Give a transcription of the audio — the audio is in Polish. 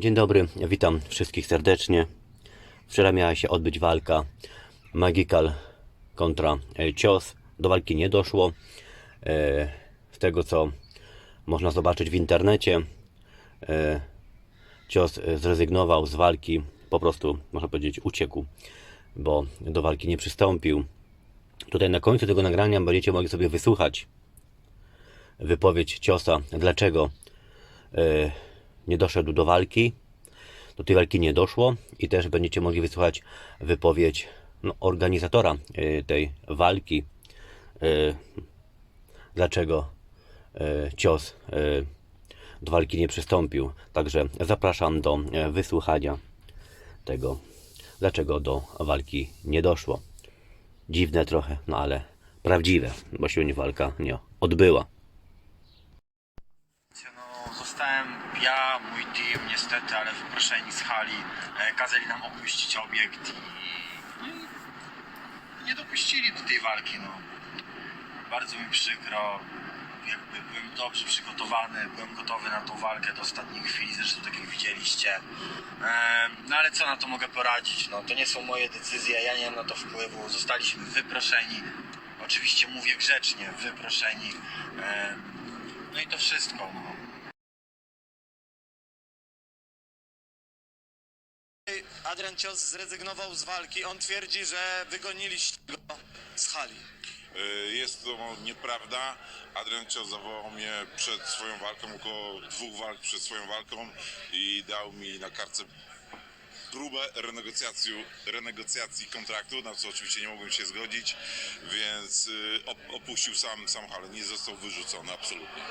Dzień dobry, witam wszystkich serdecznie. Wczoraj miała się odbyć walka Magical kontra e, Cios. Do walki nie doszło. E, Z tego co można zobaczyć w internecie, e, Cios zrezygnował z walki, po prostu można powiedzieć uciekł, bo do walki nie przystąpił. Tutaj na końcu tego nagrania będziecie mogli sobie wysłuchać wypowiedź Ciosa, dlaczego nie doszedł do walki. Do tej walki nie doszło i też będziecie mogli wysłuchać wypowiedź no, organizatora e, tej walki. e, Dlaczego e, cios do walki nie przystąpił. Także zapraszam do e, wysłuchania tego, dlaczego do walki nie doszło. Dziwne trochę, no ale prawdziwe, bo się walka nie odbyła. Zostałem ja, mój team niestety, ale wyproszeni z hali. E, kazali nam opuścić obiekt i, no i nie dopuścili do tej walki. No. Bardzo mi przykro. Jakby byłem dobrze przygotowany, byłem gotowy na tą walkę do ostatniej chwili, zresztą tak jak widzieliście. No ale co na to mogę poradzić? No, to nie są moje decyzje, ja nie mam na to wpływu. Zostaliśmy wyproszeni. Oczywiście mówię grzecznie, wyproszeni. No i to wszystko. No. Adrian Cios zrezygnował z walki. On twierdzi, że wygoniliście go z hali. Y, Jest to nieprawda. Adrian Cios zawołał mnie przed swoją walką, około dwóch walk przed swoją walką i dał mi na kartce próbę renegocjacji, renegocjacji kontraktu, na co oczywiście nie mogłem się zgodzić, więc op- opuścił sam, sam halę, nie został wyrzucony absolutnie.